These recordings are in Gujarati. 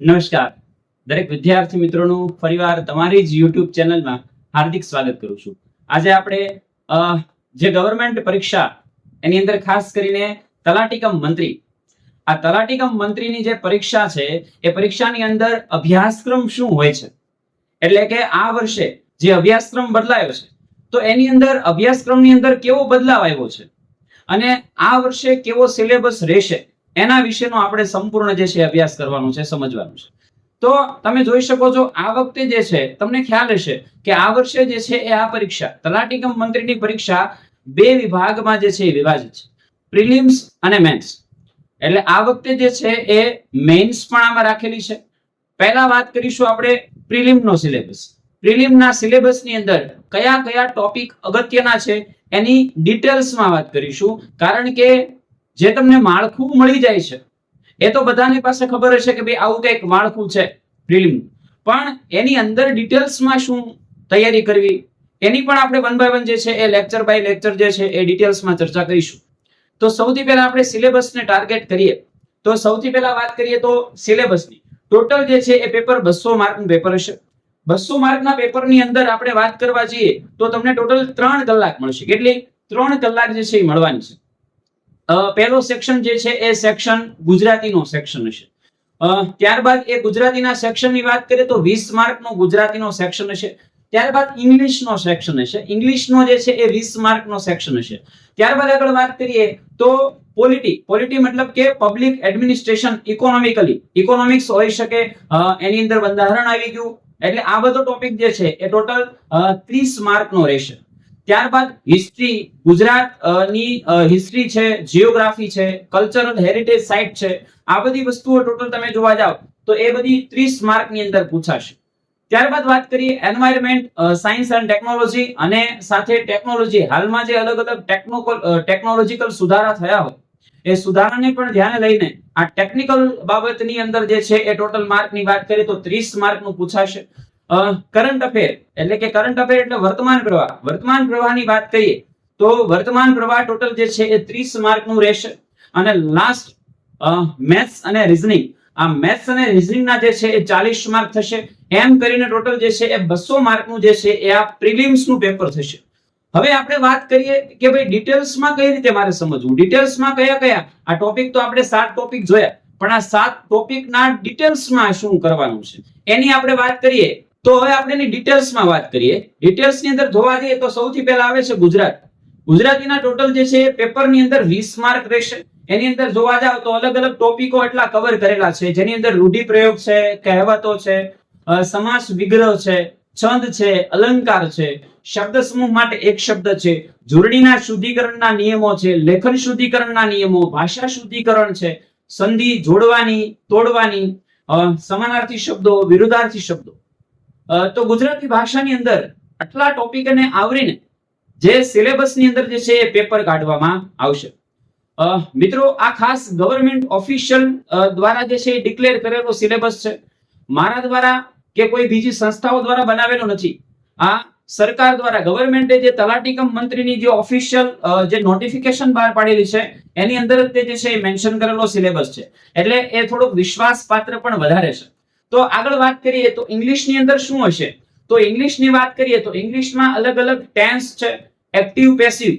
નમસ્કાર. દરેક વિદ્યાર્થી મિત્રોનું ફરીવાર તમારી જ યુટ્યુબ ચેનલમાં હાર્દિક સ્વાગત કરું છું. આજે આપણે જે ગવર્મેન્ટ પરીક્ષા, એની અંદર ખાસ કરીને તલાટીકમ મંત્રી. આ તલાટીકમ મંત્રીની જે પરીક્ષા છે, એ પરીક્ષાની અંદર અભ્યાસક્રમ શું હોય છે? એટલે કે આ વર્ષે જે અભ્યાસક્રમ બદલાયો છે, તો એની અંદર અભ્યાસક્રમની અંદર કેવો બદલાવ આવ્યો છે? અને આ વર્ષે કેવો સિલેબસ રહેશે એના વિશેનો આપણે સંપૂર્ણ જે છે અભ્યાસ કરવાનો છે, સમજવાનું છે. તો તમે જોઈ શકો છો, આ વખતે જે છે, તમને ખ્યાલ હશે કે આ વર્ષે જે છે એ આ પરીક્ષા તલાટીકમ મંત્રીની પરીક્ષા બે વિભાગમાં જે છે એ વિભાજિત છે. પ્રિલિમ્સ અને મેન્સ એટલે આ વખતે જે છે એ મેન્સ પણ આમાં રાખેલી છે. પહેલા વાત કરીશું આપણે પ્રિલિમનો સિલેબસ. પ્રિલિમના સિલેબસની અંદર કયા કયા ટોપિક અગત્યના છે એની ડિટેલ્સમાં વાત કરીશું. કારણ કે જે તમને માળખું મળી જાય છે, એ તો બધાની પાસે ખબર હશે કે ભાઈ આવું કંઈક માળખું છે પ્રિલિમ. પણ એની અંદર ડિટેલ્સમાં શું તૈયારી કરવી, એની પણ આપણે વન બાય વન જે છે એ લેક્ચર બાય લેક્ચર જે છે એ ડિટેલ્સમાં ચર્ચા કરીશું. તો સૌથી પહેલા આપણે સિલેબસને ટાર્ગેટ કરીએ. તો સૌથી પહેલા વાત કરીએ તો સિલેબસની. ટોટલ જે છે એ પેપર બસો માર્કનું પેપર હશે. બસો માર્કના પેપરની અંદર આપણે વાત કરવા જઈએ તો તમને ટોટલ ત્રણ કલાક મળશે. કેટલી? ત્રણ કલાક જે છે એ મળવાની છે. પહેલો સેક્શન જે છે એ સેક્શન ગુજરાતીનો સેક્શન હશે. ત્યારબાદ એ ગુજરાતીના સેક્શનની વાત કરીએ તો વીસ માર્કનો ગુજરાતીનો સેક્શન હશે. ત્યારબાદ ઇંગ્લિશનો સેક્શન હશે. ઇંગ્લિશનો જે છે એ વીસ માર્કનો સેક્શન હશે. ત્યારબાદ આગળ વાત કરીએ તો પોલિટી. પોલિટી મતલબ કે પબ્લિક એડમિનિસ્ટ્રેશન ઇકોનોમિકલી ઇકોનોમિક્સ હોઈ શકે. એની અંદર બંધારણ આવી ગયું. એટલે આ બધો ટોપિક જે છે, એ ટોટલ ત્રીસ માર્કનો રહેશે. ત્યારબાદ હિસ્ટ્રી ગુજરાતની હિસ્ટ્રી છે જીઓગ્રાફી છે કલ્ચરલ હેરિટેજ સાઇટ છે, આ બધી વસ્તુઓ ટોટલ તમે જોવા જાવ, તો એ બધી ત્રીસ માર્કની અંદર પૂછાશે. ત્યારબાદ વાત કરીએ એન્વાયરમેન્ટ સાયન્સ એન્ડ ટેકનોલોજી અને સાથે ટેકનોલોજી હાલમાં જે અલગ અલગ ટેકનોલોજીકલ સુધારા થયા હોય એ સુધારાને પણ ધ્યાને લઈને આ ટેકનિકલ બાબતની અંદર જે છે એ ટોટલ માર્કની વાત કરીએ તો ત્રીસ માર્કનું પૂછાશે. કરંટ અફેર એટલે કે કરંટ અફેર એટલે વર્તમાન પ્રવાહ. વર્તમાન પ્રવાહની વાત કરીએ તો વર્તમાન પ્રવાહ ટોટલ જે છે એ ત્રીસ માર્કનું રહેશે. અને લાસ્ટ મેથ્સ અને રિઝનિંગ આ મેથ્સ અને રિઝનિંગના જે છે એ ચાલીસ માર્ક થશે. એમ કરીને ટોટલ જે છે એ બસો માર્કનું જે છે એ આ પ્રિલિમ્સનું પેપર થશે. હવે આપણે વાત કરીએ કે ભાઈ ડિટેલ્સમાં કઈ રીતે મારે સમજવું? ડિટેલ્સમાં કયા કયા? આ ટોપિક તો આપણે સાત ટોપિક જોયા. પણ આ સાત ટોપિકના ડિટેલ્સમાં શું કરવાનું છે? એની આપણે વાત કરીએ તો હવે આપણે એની ડિટેલ્સમાં વાત કરીએ. ડિટેલ્સની અંદર જોવા જઈએ તો સૌથી પહેલા આવે છે ગુજરાત. ગુજરાતીના ટોટલ જે છે પેપરની અંદર વીસ માર્ક રહેશે. એની અંદર જોવા જાવ તો અલગ અલગ ટોપિકો એટલા કવર કરેલા છે. જેની અંદર રૂઢિપ્રયોગ છે, કહેવતો છે સમાસ વિગ્રહ છે છંદ છે, અલંકાર છે, શબ્દ સમૂહ માટે એક શબ્દ છે જોડણીના શુદ્ધિકરણના નિયમો છે, લેખન શુદ્ધિકરણના નિયમો, ભાષા શુદ્ધિકરણ છે, સંધિ જોડવાની, તોડવાની સમાનાર્થી શબ્દો, વિરુદ્ધાર્થી શબ્દો. તો ગુજરાતી ભાષાની અંદર આટલા ટોપિકને આવરીને જે સિલેબસની અંદર જે છે એ પેપર કાઢવામાં આવશે. મિત્રો, આ ખાસ ગવર્મેન્ટ ઓફિશિયલ દ્વારા જે છે એ ડિક્લેર કરેલો સિલેબસ છે. મારા દ્વારા કે કોઈ બીજી સંસ્થાઓ દ્વારા બનાવેલો નથી. આ સરકાર દ્વારા ગવર્મેન્ટે જે તલાટીકમ મંત્રીની જે ઓફિશિયલ જે નોટિફિકેશન બહાર પાડેલી છે, એની અંદર તે જે છે એ મેન્શન કરેલો સિલેબસ છે. એટલે એ થોડુંક વિશ્વાસપાત્ર પણ વધારે છે. તો આગળ વાત કરીએ તો ઇંગ્લિશની અંદર શું હશે? તો ઇંગ્લિશની વાત કરીએ તો ઇંગ્લિશમાં અલગ અલગ ટેન્સ છે એક્ટિવ પેસિવ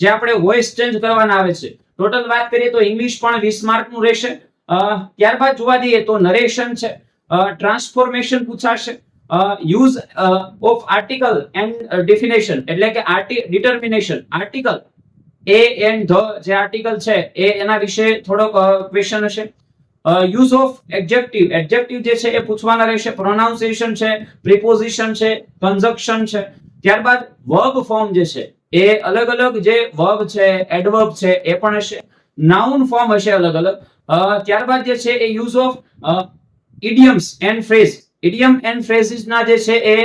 જે આપણે વોઇસ ચેન્જ કરવાના આવે છે. ટોટલ વાત કરીએ તો ઇંગ્લિશ પણ વીસ માર્કનું રહેશે. ત્યારબાદ જોવા જઈએ તો નરેશન છે. Transformation પૂછાશે. Use of article and definition એટલે કે determination article a and the જે આર્ટિકલ છે, એ એના વિશે થોડોક ક્વેશ્ચન હશે. યુઝ ઓફ એડજેક્ટિવ એડજેક્ટિવ જે છે, એ પૂછવાના રહેશે. પ્રોનાઉન્સિએશન છે પ્રિપોઝિશન છે કન્ઝક્શન છે. ત્યારબાદ વર્બ ફોર્મ જે છે, એ અલગ અલગ જે વર્બ છે એડવર્બ છે, એ પણ હશે. નાઉન ફોર્મ હશે અલગ અલગ. ત્યારબાદ જે છે, એ use of idioms and phrase idiom and phrases ના જે છે એ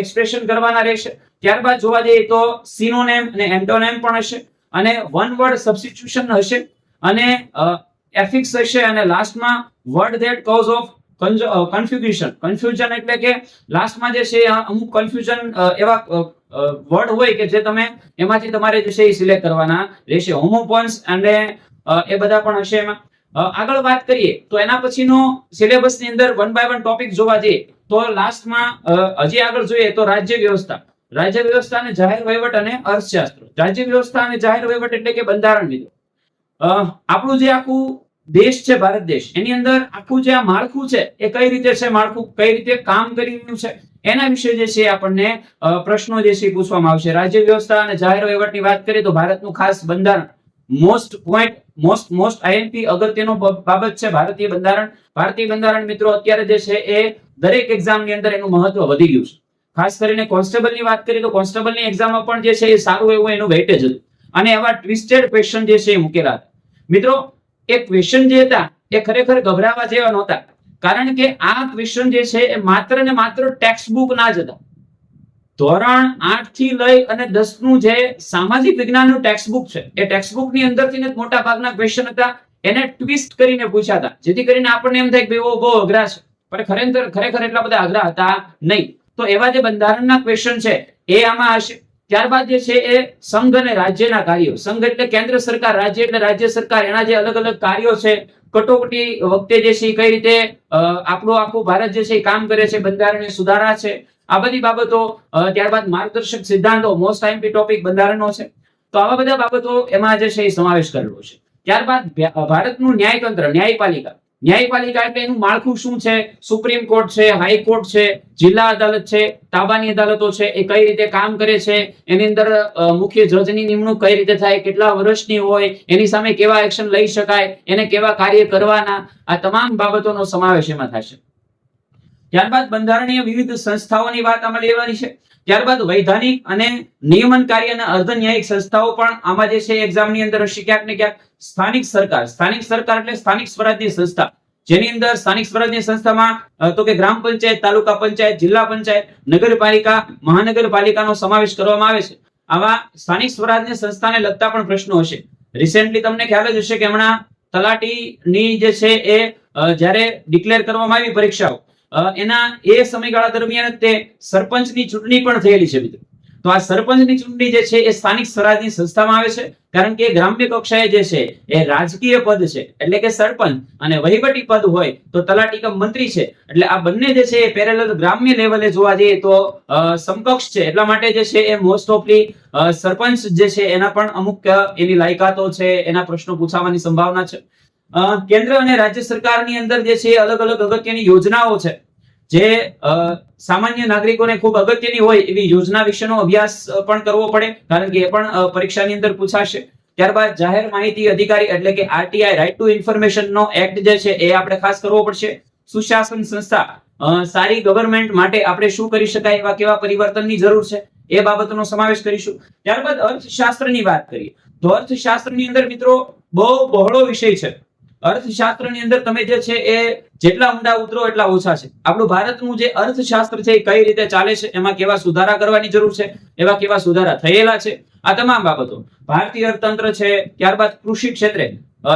એક્સપ્રેશન કરવાના રહેશે. ત્યારબાદ જોવા જઈએ તો સિનોનેમ અને એન્ટોનેમ પણ હશે અને વન વર્ડ સબસ્ટિટ્યુશન હશે અને એફિક્સ હશે અને લાસ્ટમાં word that cause of confusion confusion એટલે કે લાસ્ટમાં જે છે અમુક કન્ફ્યુઝન એવા વર્ડ હોય કે જે તમે એમાંથી તમારે જે છે એ સિલેક્ટ કરવાના રહેશે. હોમોપોન્સ અને એ બધા પણ હશે એમાં. આગળ વાત કરીએ તો એના પછીનો સિલેબસની અંદર વન બાય વન ટોપિક જોવા જઈએ તો લાસ્ટમાં હજી આગળ જોઈએ તો રાજ્ય વ્યવસ્થા. રાજ્ય વ્યવસ્થા અને જાહેર વહીવટ અને અર્થશાસ્ત્ર. રાજ્ય વ્યવસ્થા અને જાહેર વહીવટ એટલે કે બંધારણ અ, આપણું જે આખું દેશ છે ભારત દેશ એની અંદર આખું જે આ માળખું છે એ કઈ રીતે છે માળખું? કઈ રીતે કામ કરી રહ્યું છે? એના વિશે જે છે આપણને પ્રશ્નો જે છે પૂછવામાં આવશે. રાજ્ય વ્યવસ્થા અને જાહેર વહીવટની વાત કરીએ તો ભારતનું ખાસ બંધારણ. Most point most most IMP અગત્યનો બાબત છે ભારતીય બંધારણ. ભારતીય બંધારણ મિત્રો, અત્યારે જે છે એ દરેક એક્ઝામની અંદર એનું મહત્વ વધી ગયું છે. ખાસ કરીને કોન્સ્ટેબલની વાત કરીએ તો કોન્સ્ટેબલની એક્ઝામમાં પણ જે છે એ સારું એવું એનું વેઇટેજ હતું. અને એવા ટ્વિસ્ટેડ ક્વેશ્ચન જે છે એ મૂકેલા હતા. મિત્રો, એ ક્વેશ્ચન જે હતા એ ખરેખર ગભરાવા જેવા નહોતા. કારણ કે આ ક્વેશ્ચન જે છે એ માત્ર ને માત્ર ટેક્સ્ટ બુક ના જ હતા. ધોરણ આઠથી લઈ અને દસનું જે સામાજિક વિજ્ઞાનનું બુક છે, એ ટેક્સ્ટ બુકની અંદરથી મોટા ભાગના ક્વેશ્ચન હતા, એને ટ્વિસ્ટ કરીને પૂછ્યા હતા. જેથી કરીને આપણને એમ થાય કે ભાઈ બહુ અઘરા છે. પણ ખરેખર ખરેખર એટલા બધા અઘરા હતા નહીં. તો એવા જે બંધારણના ક્વેશ્ચન છે, એ આમાં હશે ત્યારબાદ જે છે, એ સંઘ અને રાજ્યના કાર્યો. સંઘ એટલે કેન્દ્ર સરકાર, રાજ્ય એટલે રાજ્ય સરકાર. એના જે અલગ અલગ કાર્યો છે, કટોકટી વખતે જે છે કઈ રીતે આપણું આખું ભારત જે છે કામ કરે છે બંધારણીય સુધારા છે. આ બધી બાબતો ત્યારબાદ માર્ગદર્શક સિદ્ધાંતો મોસ્ટ આઈએમપી ટોપિક બંધારણનો છે. તો આવા બધા બાબતો એમાં જે છે એ સમાવેશ કરેલો છે. ત્યારબાદ ભારતનું ન્યાયતંત્ર, ન્યાયપાલિકા. ન્યાયપાલિકા એટલે એનું માળખું શું છે? સુપ્રીમ કોર્ટ છે હાઈકોર્ટ છે, જિલ્લા અદાલત છે, તાબાની અદાલતો છે, એ કઈ રીતે કામ કરે છે, એની અંદર મુખ્ય જજની નિમણૂક કઈ રીતે થાય, કેટલા વર્ષની હોય, એની સામે કેવા એક્શન લઈ શકાય, એને કેવા કાર્ય કરવાના, આ તમામ બાબતોનો સમાવેશ એમાં થશે ત્યારબાદ બંધારણીય વિવિધ સંસ્થાઓની વાત આમાં લેવાની છે. ત્યારબાદ વૈધાનિક અને નિયમનકારી અને અર્ધ ન્યાયિક સંસ્થાઓ પણ આમાં જે છે એક્ઝામની અંદર હશે ક્યાંક ને ક્યાંક. સ્થાનિક સરકાર સ્થાનિક સરકાર એટલે સ્થાનિક સ્વરાજની સંસ્થા. જેની અંદર સ્થાનિક સ્વરાજની સંસ્થામાં તો કે ગ્રામ પંચાયત, તાલુકા પંચાયત, જિલ્લા પંચાયત, નગરપાલિકા, મહાનગરપાલિકાનો સમાવેશ કરવામાં આવે છે. આવા સ્થાનિક સ્વરાજની સંસ્થાને લગતા પણ પ્રશ્નો હશે. રિસેન્ટલી તમને ખ્યાલ જ હશે કે હમણાં તલાટીની જે છે એ જ્યારે ડિક્લેર કરવામાં આવી પરીક્ષાઓ એના એ સમયગાળા દરમિયાન તે સરપંચની ચૂંટણી પણ થયેલી છે મિત્રો. તો આ સરપંચની ચૂંટણી જે છે એ સ્થાનિક સ્વરાજની સંસ્થામાં આવે છે, કારણ કે ગ્રામ્ય કક્ષાએ જે છે એ રાજકીય પદ છે, એટલે કે સરપંચ અને વહીવટી પદ હોય તો તલાટીકમ મંત્રી છે. એટલે આ બંને જે છે એ પેરેલલ ગ્રામ્ય લેવલે જોવા જઈએ તો સમકક્ષ છે. એટલા માટે જે છે એ મોસ્ટ ઓફલી સરપંચ જે છે એના પણ અમુક એની લાયકાતો છે, એના પ્રશ્નો પૂછાવાની સંભાવના છે. કેન્દ્ર અને રાજ્ય સરકારની અંદર જે છે અલગ અલગ અગત્યની યોજનાઓ છે. જે સામાન્ય નાગરિકોને ખૂબ અગત્યની હોય એવી યોજના વિશેનો અભ્યાસ પણ કરવો પડે, કારણ કે એ પણ પરીક્ષાની અંદર પૂછાશે. ત્યારબાદ જાહેર માહિતી અધિકારી એટલે કે આરટીઆઈ રાઇટ ટુ ઇન્ફોર્મેશન નો એક્ટ જે છે એ આપણે ખાસ કરવો પડશે. સુશાસન સંસ્થા સારી ગવર્મેન્ટ માટે આપણે શું કરી શકાય એવા કેવા પરિવર્તનની જરૂર છે એ બાબતનો સમાવેશ કરીશું. ત્યારબાદ અર્થશાસ્ત્રની વાત કરીએ. તો અર્થશાસ્ત્રની અંદર મિત્રો બહુ બહોળો વિષય છે. અર્થશાસ્ત્રની અંદર તમે જે છે એ જેટલા ઊંડા ઉતરો એટલા ઓછા છે. આપણું ભારતનું જે અર્થશાસ્ત્ર છે એ કઈ રીતે ચાલે છે, એમાં કેવા સુધારા કરવાની જરૂર છે, એવા કેવા સુધારા થયેલા છે, આ તમામ બાબતો. ભારતીય અર્થતંત્ર છે, ત્યારબાદ કૃષિ ક્ષેત્રે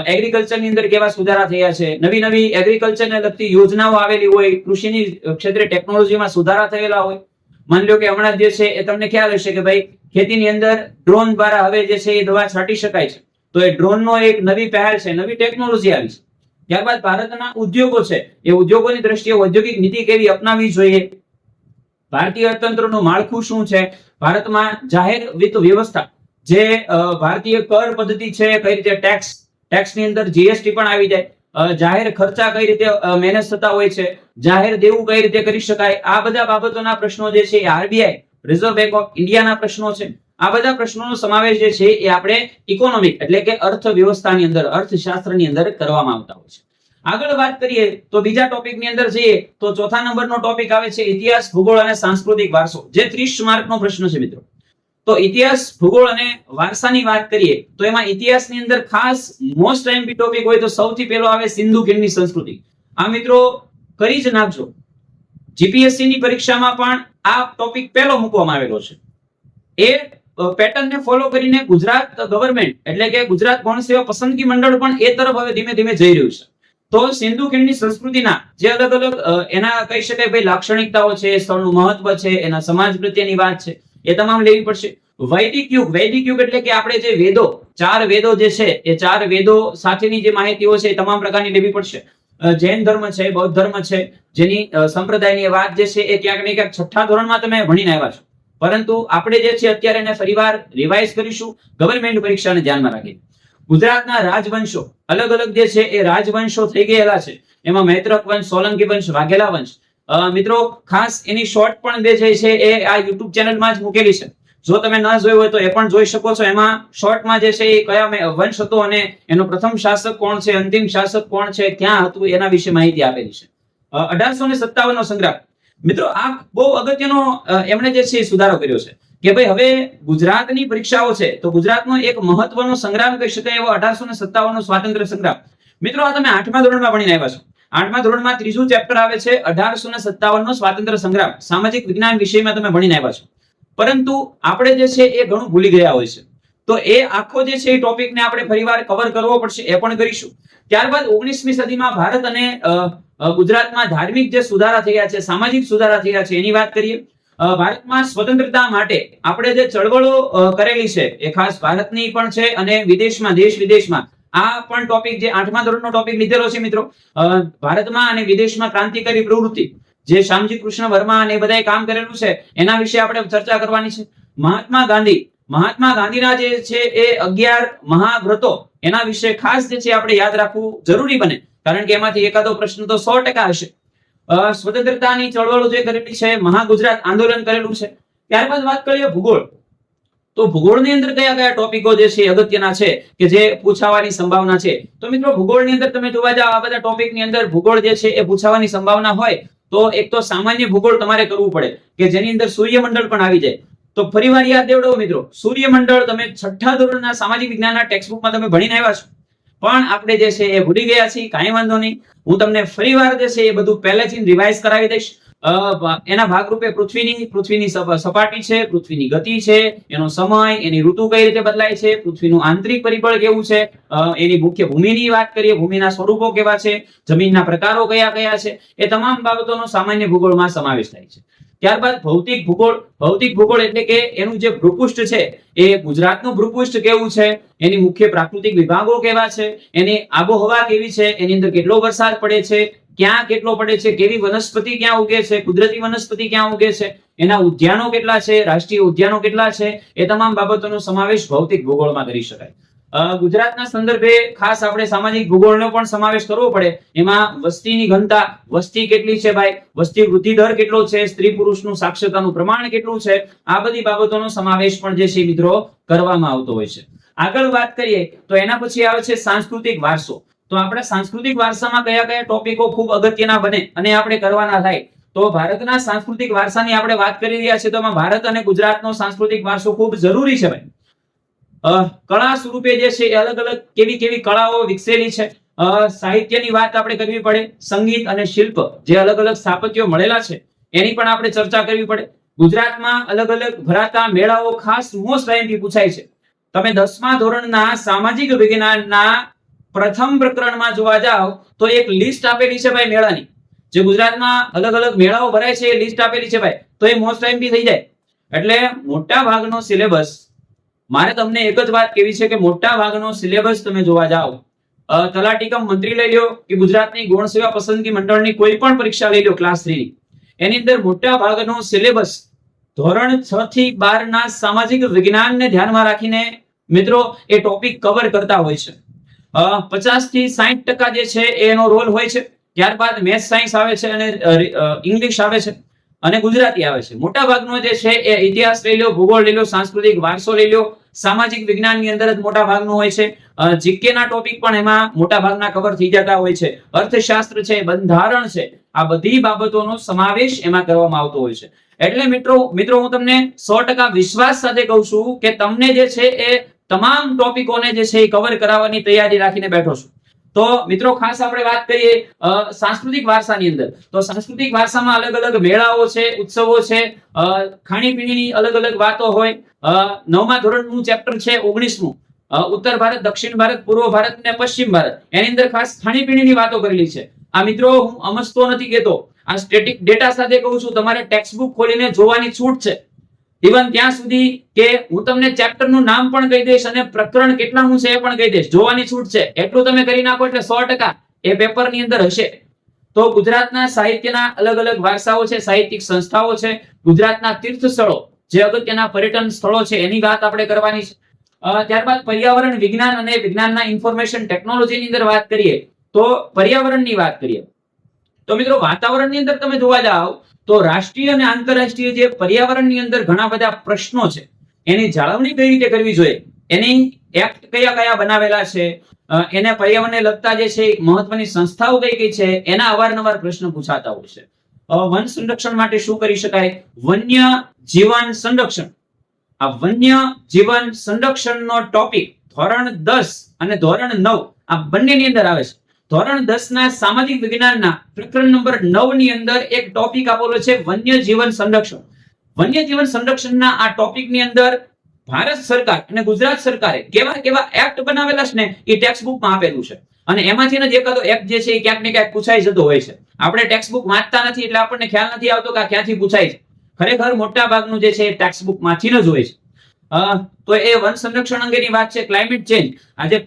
એગ્રીકલ્ચરની અંદર કેવા સુધારા થયા છે, નવી નવી એગ્રીકલ્ચરને લગતી યોજનાઓ આવેલી હોય, કૃષિની ક્ષેત્રે ટેકનોલોજીમાં સુધારા થયેલા હોય. માની લો કે હમણાં જે છે એ તમને ખ્યાલ હશે કે ભાઈ ખેતીની અંદર ડ્રોન દ્વારા હવે જે છે એ દવા છાંટી શકાય છે. તો એ ડ્રોન નો એક નવી પહેલ છે, નવી ટેકનોલોજી આવી છે. ત્યારબાદ ભારતના ઉદ્યોગો છે, એ ઉદ્યોગોની દ્રષ્ટિએ ઔદ્યોગિક નીતિ કેવી અપનાવવી જોઈએ? ભારતીય અર્થતંત્રનું માળખું શું છે? ભારતમાં જાહેર વિત્ત વ્યવસ્થા, જે ભારતીય કર પદ્ધતિ છે, કઈ રીતે ટેક્સ ટેક્સની અંદર જીએસટી પણ આવી જાય. જાહેર ખર્ચા કઈ રીતે મેનેજ થતા હોય છે, જાહેર દેવું કઈ રીતે કરી શકાય? આ બધા બાબતોના પ્રશ્નો જે છે આરબીઆઈ રિઝર્વ બેંક ઓફ ઇન્ડિયાના પ્રશ્નો છે. આ બધા પ્રશ્નોનો સમાવેશ જે છે એ આપણે ઇકોનોમિક એટલે કે અર્થવ્યવસ્થાની અંદર, અર્થશાસ્ત્રની અંદર કરવામાં આવતા હોય છે. આગળ વાત કરીએ તો બીજા ટોપિકની અંદર જઈએ તો ચોથા નંબરનો ટોપિક આવે છે ઇતિહાસ, ભૂગોળ અને સાંસ્કૃતિક વારસો. જે 30 માર્કનો પ્રશ્ન છે મિત્રો. તો ઇતિહાસ, ભૂગોળ અને વારસાની વાત કરીએ તો એમાં ઇતિહાસની અંદર ખાસ મોસ્ટ આઈએમપી ટોપિક હોય તો સૌથી પહેલો આવે સિંધુ ખીણની સંસ્કૃતિ. આ મિત્રો કરી જ નાખજો. જીપીએસસી ની પરીક્ષામાં પણ આ ટોપિક પહેલો મૂકવામાં આવેલો છે. એ પેટર્નને ફોલો કરીને ગુજરાત ગવર્મેન્ટ એટલે કે ગુજરાત ગૌણ સેવા પસંદગી મંડળ પણ એ તરફ હવે ધીમે ધીમે જઈ રહ્યું છે. તો સિંધુ ખીણની સંસ્કૃતિના જે અલગ અલગ એના કહી શકાય ભાઈ લાક્ષણિકતાઓ છે, સ્થળનું મહત્વ છે, એના સમાજ પ્રત્યેની વાત છે, એ તમામ લેવી પડશે. વૈદિક યુગ વૈદિક યુગ એટલે કે આપણે જે વેદો, ચાર વેદો જે છે, એ ચાર વેદો સાથેની જે માહિતીઓ છે એ તમામ પ્રકારની લેવી પડશે. જૈન ધર્મ છે, બૌદ્ધ ધર્મ છે, જેની સંપ્રદાયની વાત જે છે એ ક્યાંક ને ક્યાંક છઠ્ઠા ધોરણમાં તમે ભણીને આવ્યા છો. પરંતુ આપણે જે છે અત્યારે એને ફરીવાર રિવાઇઝ કરીશું. ગવર્મેન્ટ પરીક્ષાને ધ્યાનમાં રાખી ગુજરાતના રાજવંશો, અલગ અલગ જે છે એ રાજવંશો થઈ ગયેલા છે. એમાં મૈત્રક વંશ, સોલંકી વંશ, વાઘેલા વંશ. મિત્રો, ખાસ એની શોર્ટ પણ જે છે એ આ યુટ્યુબ ચેનલમાં જ મૂકેલી છે. જો તમે ન જોયું હોય તો એ પણ જોઈ શકો છો. એમાં શોર્ટમાં જે છે એ કયા વંશ હતો અને એનો પ્રથમ શાસક કોણ છે, અંતિમ શાસક કોણ છે, ક્યાં હતું, એના વિશે માહિતી આપેલી છે. અઢારસો ને સત્તાવન નો સંગ્રામ મિત્રો, આ બહુ અગત્યનો એમણે જે છે સુધારો કર્યો છે કે ભાઈ હવે ગુજરાતની પરીક્ષાઓ છે તો ગુજરાતનો એક મહત્વનો સંગ્રામ કહી શકાય એવો અઢારસો ને સત્તાવનનો સ્વાતંત્ર્ય સંગ્રામ. મિત્રો, આ તમે આઠમા ધોરણમાં ભણીને આવ્યા છો. આઠમા ધોરણમાં ત્રીજું ચેપ્ટર આવે છે અઢારસો ને સત્તાવન નો સ્વાતંત્ર્ય સંગ્રામ. સામાજિક વિજ્ઞાન વિષયમાં તમે ભણીને આવ્યા છો. પરંતુ આપણે જે છે એ ઘણું ભૂલી ગયા હોય છે. તો એ આખો જે છે એ ટોપિકને આપણે ફરીવાર કવર કરવો પડશે, એ પણ કરીશું. ત્યારબાદ ઓગણીસમી સદીમાં ભારત અને ગુજરાતમાં ધાર્મિક જે સુધારા થયા છે, સામાજિક સુધારા થયા છે, એની વાત કરીએ ભારતમાં સ્વતંત્રતા માટે આપણે જે ચળવળો કરેલી છે, એ ખાસ ભારતની પણ છે અને વિદેશમાં, દેશ વિદેશમાં, આ પણ ટોપિક જે આઠમા ધોરણનો ટોપિક લીધેલો છે મિત્રો ભારતમાં અને વિદેશમાં ક્રાંતિકારી પ્રવૃત્તિ, જે શ્યામજી કૃષ્ણ વર્મા અને એ બધાએ કામ કરેલું છે, એના વિશે આપણે ચર્ચા કરવાની છે. મહાત્મા ગાંધી, મહાત્મા ગાંધીના જે છે એ અગિયાર મહાવ્રતો, એના વિશે ખાસ જે છે આપણે યાદ રાખવું જરૂરી બને. કારણ કે એમાંથી એકાદો પ્રશ્ન તો સો ટકા હશે. સ્વતંત્રતાની ચળવળો જે કરેલી છે મહાગુજરાત આંદોલન કરેલું છે, ત્યારબાદ વાત કરીએ ભૂગોળ. તો ભૂગોળની અંદર કયા કયા ટોપિકો જે છે અગત્યના છે કે જે પૂછાવાની સંભાવના છે? તો મિત્રો ભૂગોળની અંદર તમે જોવા જાઓ આ બધા ટોપિકની અંદર ભૂગોળ જે છે એ પૂછાવાની સંભાવના હોય, તો એક તો સામાન્ય ભૂગોળ તમારે કરવું પડે, કે જેની અંદર સૂર્યમંડળ પણ આવી જાય. તો ફરીવાર યાદ દેવડો મિત્રો, સૂર્યમંડળ તમે છઠ્ઠા ધોરણના સામાજિક વિજ્ઞાનના ટેક્સ્ટબુકમાં તમે ભણીને આવ્યા છો. પણ આપણે જે છે એ ભૂલી ગયા છીએ, કાંઈ વાંધો નહીં. હું તમને ફરીવાર જે છે એ બધું પહેલેથી રિવાઇઝ કરાવી દઈશ. એના ભાગરૂપે પૃથ્વીની પૃથ્વીની સપાટી છે, પૃથ્વીની ગતિ છે, એનો સમય, એની ઋતુ કઈ રીતે બદલાય છે, પૃથ્વીનું આંતરિક પરિબળ કેવું છે એની મુખ્ય ભૂમિની વાત કરીએ, ભૂમિના સ્વરૂપો કેવા છે, જમીનના પ્રકારો કયા કયા છે, એ તમામ બાબતોનો સામાન્ય ભૂગોળમાં સમાવેશ થાય છે. ત્યારબાદ ભૌતિક ભૂગોળ ભૌતિક ભૂગોળ એટલે કે એનું જે ભૂપૃષ્ઠ છે, એ ગુજરાતનું ભૂપૃષ્ઠ કેવું છે, એની મુખ્ય પ્રાકૃતિક વિભાગો કેવા છે, એની આબોહવા કેવી છે, એની અંદર કેટલો વરસાદ પડે છે ક્યાં કેટલો પડે છે? કેવી વનસ્પતિ ક્યાં ઉગે છે? કુદરતી વનસ્પતિ ક્યાં ઉગે છે? એના ઉદ્યાનો કેટલા છે? રાષ્ટ્રીય ઉદ્યાનો કેટલા છે? એ તમામ બાબતોનો સમાવેશ ભૌતિક ભૂગોળમાં કરી શકાય. ગુજરાતના સંદર્ભે ખાસ આપણે સામાજિક ભૂગોળનો પણ સમાવેશ કરવો પડે. એમાં વસ્તીની ઘનતા, વસ્તી કેટલી છે ભાઈ? વસ્તી વૃદ્ધિ દર કેટલો છે? સ્ત્રી પુરુષનું સાક્ષરતાનું પ્રમાણ કેટલું છે? આ બધી બાબતોનો સમાવેશ પણ જે છે મિત્રો કરવામાં આવતો હોય છે. આગળ વાત કરીએ તો એના પછી આવે છે સાંસ્કૃતિક વારસો. તો આપણે સાંસ્કૃતિક વારસામાં કયા કયા ટોપિકો ખૂબ અગત્યના બને અને આપણે કરવાના થાય? તો ભારતના સાંસ્કૃતિક વારસાની આપણે વાત કરી રહ્યા છીએ, તો ભારત અને ગુજરાતનો સાંસ્કૃતિક વારસો ખૂબ જરૂરી છે ભાઈ. કળા સ્વરૂપે જે છે અલગ અલગ કેવી કેવી કળાઓ વિકસેલી છે? સાહિત્યની વાત આપણે કરવી પડે, સંગીત અને શિલ્પ જે અલગ અલગ સ્થાપત્યો મળેલા છે, એની પણ આપણે ચર્ચા કરવી પડે. ગુજરાતમાં અલગ અલગ ભરાતા મેળાઓ ખાસ મોસ્ટ ટાઈમથી પૂછાય છે. તમે દસમા ધોરણના સામાજિક વિજ્ઞાનના પ્રથમ પ્રકરણમાં જોવા જાઓ તો એક લિસ્ટ આપેલી છે ભાઈ મેળાની. જે ગુજરાતમાં અલગ અલગ મેળાઓ ભરાય છે એ લિસ્ટ આપેલી છે ભાઈ. તો એ મોસ્ટ ટાઈમ બી થઈ જાય. એટલે મોટા ભાગનો સિલેબસ મારે તમને એક જ વાત કેવી છે કે મોટા ભાગનો સિલેબસ તમે જોવા જાઓ તલાટીકમ મંત્રી લઈ લો કે ગુજરાતની ગૌણ સેવા પસંદગી મંડળની કોઈ પણ પરીક્ષા લઈ લો ક્લાસ થ્રી એની અંદર મોટા ભાગનો સિલેબસ ધોરણ છ થી બાર ના સામાજિક વિજ્ઞાનને ધ્યાનમાં રાખીને મિત્રો એ ટોપિક કવર કરતા હોય છે. પચાસથી સાહીઠ ટકા જે છે એનો રોલ હોય છે. ત્યારબાદ મેથ્સ, સાયન્સ આવે છે અને ઇંગ્લિશ આવે છે અને ગુજરાતી આવે છે. મોટા ભાગનો જે છે એ ઇતિહાસ લઈ લો, ભૂગોળ લઈ લો, સાંસ્કૃતિક વારસો લઈ લો, સામાજિક વિજ્ઞાનની અંદર જ મોટા ભાગનું હોય છે. જીકે ના ટોપિક પણ એમાં મોટા ભાગના કવર થઈ જતા હોય છે. અર્થશાસ્ત્ર છે, બંધારણ છે, આ બધી બાબતોનો સમાવેશ એમાં કરવામાં આવતો હોય છે. એટલે મિત્રો મિત્રો, હું તમને સો ટકા વિશ્વાસ સાથે કહું છું કે તમને જે છે એ તમામ ટોપિકોને જે છે એ કવર કરાવવાની તૈયારી રાખીને બેઠો છું. તો મિત્રો, ખાસ આપણે વાત કરીએ સાંસ્કૃતિક વારસાની અંદર. તો સાંસ્કૃતિક વારસામાં અલગ અલગ મેળાઓ છે, ઉત્સવો છે ખાણીપીણીની અલગ અલગ વાતો હોય. નવમા ધોરણનું ચેપ્ટર છે, ઓગણીસમું. ઉત્તર ભારત, દક્ષિણ ભારત, પૂર્વ ભારત અને પશ્ચિમ ભારત. એની અંદર ખાસ ખાણીપીણીની વાતો કરેલી છે. આ મિત્રો, હું અમસ્તો નથી કહેતો. આ સ્ટેટિક ડેટા સાથે કહું છું, તમારે ટેક્સ્ટ બુક ખોલીને જોવાની છૂટ છે. ઇવન ત્યાં સુધી કે હું તમને ચેપ્ટરનું નામ પણ કહી દઈશ અને પ્રકરણ કેટલાનું છે એ પણ કહી દઈશ. જોવાની છૂટ છે. એટલું તમે કરી નાખો એટલે સો ટકા એ પેપરની અંદર હશે. તો ગુજરાતના સાહિત્યના અલગ અલગ વારસાઓ છે, સાહિત્યિક સંસ્થાઓ છે, ગુજરાતના તીર્થ સ્થળો જે અગત્યના પર્યટન સ્થળો છે, એની વાત આપણે કરવાની છે. ત્યારબાદ પર્યાવરણ વિજ્ઞાન અને વિજ્ઞાનના ઇન્ફોર્મેશન ટેકનોલોજીની અંદર વાત કરીએ, તો પર્યાવરણની વાત કરીએ. તો મિત્રો વાતાવરણની અંદર તમે જોવા જાઓ તો રાષ્ટ્રીય અને આંતરરાષ્ટ્રીય જે પર્યાવરણની અંદર ઘણા બધા પ્રશ્નો છે, એની જાળવણી કઈ રીતે કરવી જોઈએ? એની એક્ટ કયા કયા બનાવેલા છે? એને પર્યાવરણને લગતા જે છે મહત્વની સંસ્થાઓ કઈ કઈ છે, એના અવારનવાર પ્રશ્ન પૂછાતા હોય છે. વન સંરક્ષણ માટે શું કરી શકાય? વન્ય જીવન સંરક્ષણ. આ વન્ય જીવન સંરક્ષણનો ટોપિક ધોરણ દસ અને ધોરણ નવ આ બંનેની અંદર આવે છે. ધોરણ દસ ના સામાજિક વિજ્ઞાનના પ્રકરણ નંબર નવની અંદર એક ટોપિક આપેલો છે વન્ય જીવન સંરક્ષણ. વન્ય જીવન સંરક્ષણના આ ટોપિકની અંદર ભારત સરકાર અને ગુજરાત સરકારે કેવા કેવા એક્ટ બનાવેલા છે ને એ ટેક્સ્ટ બુકમાં આપેલું છે. અને એમાંથી જ એકાદો એક્ટ જે છે એ ક્યાંક ને ક્યાંક પૂછાઈ જતો હોય છે. આપણે ટેક્સ્ટ બુક વાંચતા નથી એટલે આપણને ખ્યાલ નથી આવતો કે ક્યાંથી પૂછાય છે. ખરેખર મોટા ભાગનું જે છે એ ટેક્સ્ટ બુકમાંથી જ હોય છે. તો એ વન સંરક્ષણ અંગેની વાત છે ક્લાઇમેટ ચેન્જ આજે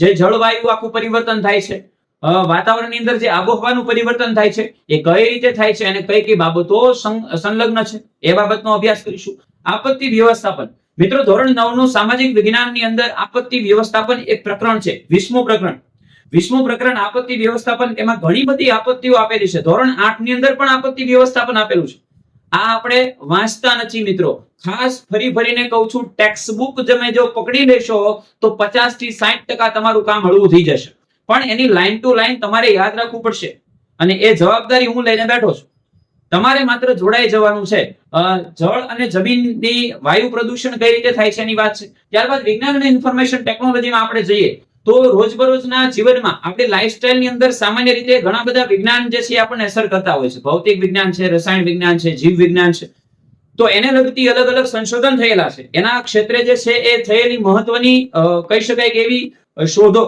જે જળવાયુ આખું પરિવર્તન થાય છે. વાતાવરણની અંદર જે આબોહવાનું પરિવર્તન થાય છે, એ કઈ રીતે થાય છે અને કઈ કઈ બાબતો સંલગ્ન છે, એ બાબતનો અભ્યાસ કરીશું. આપત્તિ વ્યવસ્થાપન. મિત્રો, ધોરણ નવનું સામાજિક વિજ્ઞાનની અંદર આપત્તિ વ્યવસ્થાપન એક પ્રકરણ છે, વીસમું પ્રકરણ. વીસમું પ્રકરણ આપત્તિ વ્યવસ્થાપન, એમાં ઘણી બધી આપત્તિઓ આપેલી છે. ધોરણ આઠની અંદર પણ આપત્તિ વ્યવસ્થાપન આપેલું છે. આ આપણે વાંચતા નથી મિત્રો. ખાસ ફરી ફરીને કહું છું ટેક્સ્ટ બુક તમે જો પકડી લેશો, તો પચાસથી સાઠ ટકા તમારું કામ હળવું થઈ જશે. પણ એની લાઈન ટુ લાઈન તમારે યાદ રાખવું પડશે. અને એ જવાબદારી હું લઈને બેઠો છું. તમારે માત્ર જોડાઈ જવાનું છે. જળ અને જમીનની વાયુ પ્રદૂષણ કઈ રીતે થાય છે એની વાત છે. ત્યારબાદ વિજ્ઞાન અને ઇન્ફોર્મેશન ટેકનોલોજીમાં આપણે જઈએ, તો રોજબરોજના જીવનમાં આપણી લાઈફસ્ટાઈલની અંદર સામાન્ય રીતે ઘણા બધા વિજ્ઞાન જે છે આપણને અસર કરતા હોય છે. ભૌતિક વિજ્ઞાન છે, રસાયણ વિજ્ઞાન છે, જીવ વિજ્ઞાન છે. તો એને લગતી અલગ અલગ સંશોધન થયેલા છે. એના ક્ષેત્રે જે છે એ થયેલી મહત્વની કહી શકાય કે એવી શોધો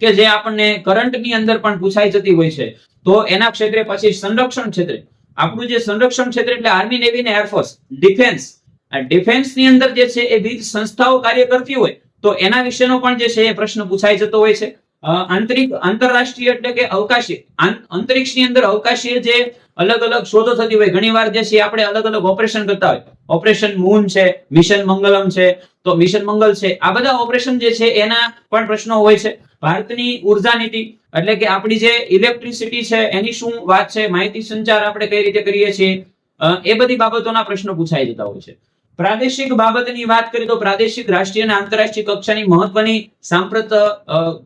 કે જે આપણને કરંટની અંદર પણ પૂછાઈ જતી હોય છે, તો એના ક્ષેત્રે પછી સંરક્ષણ ક્ષેત્રે. આપણું જે સંરક્ષણ ક્ષેત્ર એટલે આર્મી નેવી ને એરફોર્સ ડિફેન્સ ડિફેન્સની અંદર જે છે એ વિવિધ સંસ્થાઓ કાર્ય કરતી હોય, તો એના વિશેનો પણ જે છે એ પ્રશ્ન પૂછાઈ જતો હોય છે. આંતરિક, આંતરરાષ્ટ્રીય એટલે કે અવકાશી અંતરિક્ષની અંદર અવકાશીય જે અલગ અલગ શોધો થતી હોય ઘણીવાર જે છે આપણે અલગ અલગ ઓપરેશન કરતા હોય. ઓપરેશન મૂન છે, મિશન મંગલમ છે, તો મિશન મંગલ છે, આ બધા ઓપરેશન જે છે એના પણ પ્રશ્નો હોય છે. ભારતની ઊર્જા નીતિ, એટલે કે આપણી જે ઇલેક્ટ્રિસિટી છે, એની શું વાત છે, માહિતી સંચાર આપણે કઈ રીતે કરીએ છીએ એ બધી બાબતોના પ્રશ્નો પૂછાઈ જતા હોય છે. પ્રાદેશિક બાબતની વાત કરીએ તો પ્રાદેશિક રાષ્ટ્રીય અને આંતરરાષ્ટ્રીય કક્ષાની મહત્વની સાંપ્રત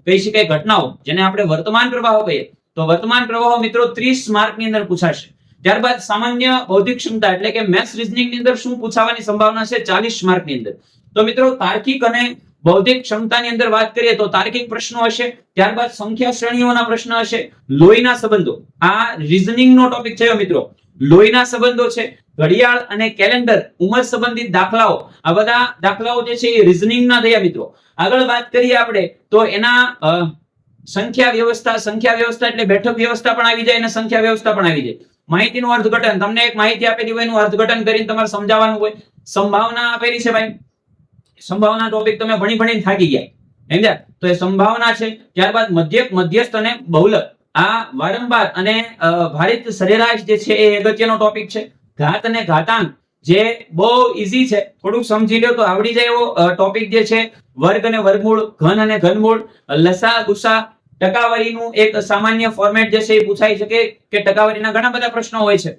કહી શકાય ઘટનાઓ, જેને આપણે વર્તમાન પ્રવાહો કહીએ, તો વર્તમાન પ્રવાહો મિત્રો ત્રીસ માર્કની અંદર પૂછાશે. ત્યારબાદ સામાન્ય બૌદ્ધિક ક્ષમતા, એટલે કે મેથ્સ રીઝનિંગની અંદર શું પૂછાવાની સંભાવના છે, ચાલીસ માર્કની અંદર. તો મિત્રો તાર્કિક અને બૌદ્ધિક ક્ષમતાની અંદર વાત કરીએ તો તાર્કિક પ્રશ્નો હશે, ત્યારબાદ સંખ્યા શ્રેણીઓના પ્રશ્ન હશે, લોહીના સંબંધો. આ રીઝનિંગ નો ટોપિક થયો મિત્રો. લોહીના સંબંધો છે, ઘડિયાળ અને કેલેન્ડર ઉંમર સંબંધિત દાખલાઓ. આ બધા દાખલાઓ જે છે એ રીઝનિંગ ના થયા મિત્રો. આગળ વાત કરીએ આપણે, તો એના સંખ્યા વ્યવસ્થા સંખ્યા વ્યવસ્થા એટલે બેઠક વ્યવસ્થા પણ આવી જાય અને સંખ્યા વ્યવસ્થા પણ આવી જાય. માહિતીનું અર્થઘટન, તમને એક માહિતી આપેલી હોય એનું અર્થઘટન કરીને તમારે સમજાવવાનું હોય. સંભાવના આપેલી છે ભાઈ? સંભાવના ટોપિક તમે ભણી ભણીને થાકી ગયા. સમજ્યા? તો એ સંભાવના છે. ત્યારબાદ મધ્યક મધ્યસ્થ અને બહુલક. આ વારંવાર અને ભારિત સરેરાશ જે છે એ અગત્યનો ટોપિક છે. ઘાત અને ઘાતાંક જે બહુ ઈઝી છે. થોડુંક સમજી લો તો આવડી જાય એવો ટોપિક જે છે. વર્ગ અને વર્ગમૂળ, ઘન અને ઘનમૂળ, લસા, ગુસા, ટકાવારીનું એક સામાન્ય ફોર્મેટ જે છે એ પૂછાઈ શકે કે ટકાવારીના ઘણા બધા પ્રશ્નો હોય છે.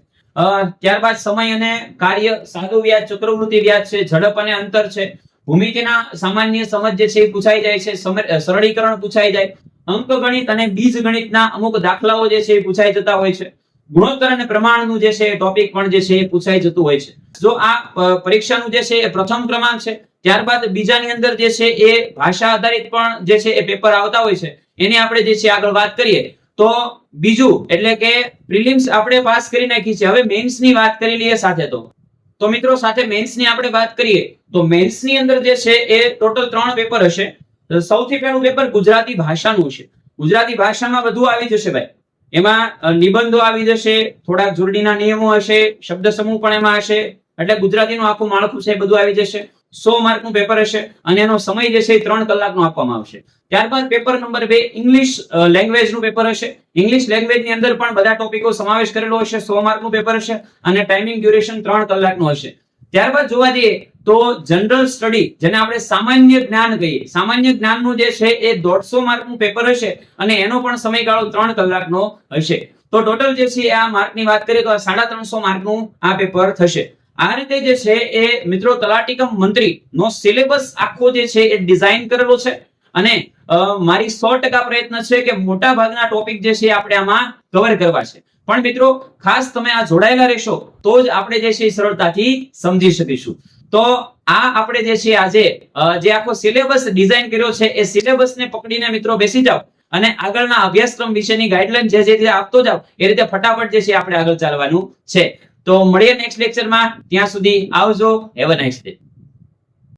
ત્યારબાદ સમય અને કાર્ય, સાધુ વ્યાજ, ચક્રવૃત્તિ વ્યાજ છે, ઝડપ અને અંતર છે. ભૂમિતિના સામાન્ય સમજ જે છે એ પૂછાઈ જાય છે સરળીકરણ પૂછાઈ જાય. અંકગણિત અને બીજગણિતના અમુક દાખલાઓ જે છે એ પૂછાઈ જતા હોય છે. ગુણોત્તર અને પ્રમાણનું જે છે ટોપિક પણ જે છે એ પૂછાઈ જતું હોય છે. જો આ પરીક્ષાનું જે છે એ પ્રથમ ક્રમાંક છે, ત્યારબાદ બીજાની અંદર જે છે એ ભાષા આધારિત પણ જે છે એ પેપર આવતા હોય છે. એની આપણે જે છે આગળ વાત કરીએ. તો બીજું એટલે કે પ્રિલિમ્સ આપણે પાસ કરી નાખી છે. હવે મેન્સની વાત કરી લઈએ સાથે તો. તો મિત્રો સાથે મેન્સની આપણે વાત કરીએ, તો મેન્સની અંદર જે છે એ ટોટલ ત્રણ પેપર હશે. સૌથી પહેલું પેપર ગુજરાતી ભાષાનું છે. ગુજરાતી ભાષામાં બધું આવી જશે ભાઈ. એમાં નિબંધો આવી જશે, થોડાક જોડણીના નિયમો હશે શબ્દ સમૂહ પણ એમાં હશે. એટલે ગુજરાતીનું આખું માળખું છે બધું આવી જશે. સો માર્કનું પેપર હશે અને એનો સમય જે છે એ ત્રણ કલાકનો આપવામાં આવશે. ત્યારબાદ પેપર નંબર બે ઇંગ્લિશ લેંગ્વેજનું પેપર હશે. ઇંગ્લિશ લેંગ્વેજની અંદર પણ બધા ટોપિકો સમાવેશ કરેલો હશે. સો માર્કનું પેપર હશે અને ટાઈમિંગ ડ્યુરેશન ત્રણ કલાકનું હશે. ત્યારબાદ જોવા જઈએ તો જનરલ સ્ટડી જેને આપણે સામાન્ય જ્ઞાન કહીએ. સામાન્ય જ્ઞાનનું જે છે એ દોઢસો માર્કનું પેપર હશે અને એનો પણ સમયગાળો ત્રણ કલાકનો હશે. તો ટોટલ જે છે આ માર્કની વાત કરીએ તો સાડા ત્રણસો માર્કનું આ પેપર થશે. આ રીતે જે છે એ મિત્રો તલાટીકમ મંત્રી નો સિલેબસ આખો જે છે એ ડિઝાઇન કરેલો છે. અને મારી સો પ્રયત્ન છે કે મોટા ભાગના ટોપિક જે છે આપણે આમાં કવર કરવા છે. પણ મિત્રો, ખાસ તમે આ જોડાયેલા રહેશો તો જ આપણે જે છે સરળતાથી સમજી શકીશું. તો આ આપણે જે છે આજે જે આખો સિલેબસ ડિઝાઇન કર્યો છે એ સિલેબસને પકડીને મિત્રો બેસી જાઓ અને આગળના અભ્યાસક્રમ વિશેની ગાઈડલાઈન જે જે આપતો જાવ એ રીતે ફટાફટ જે છે આપણે આગળ ચાલવાનું છે. તો મળીએ નેક્સ્ટ લેક્ચરમાં ત્યાં સુધી આવજો. Have a nice day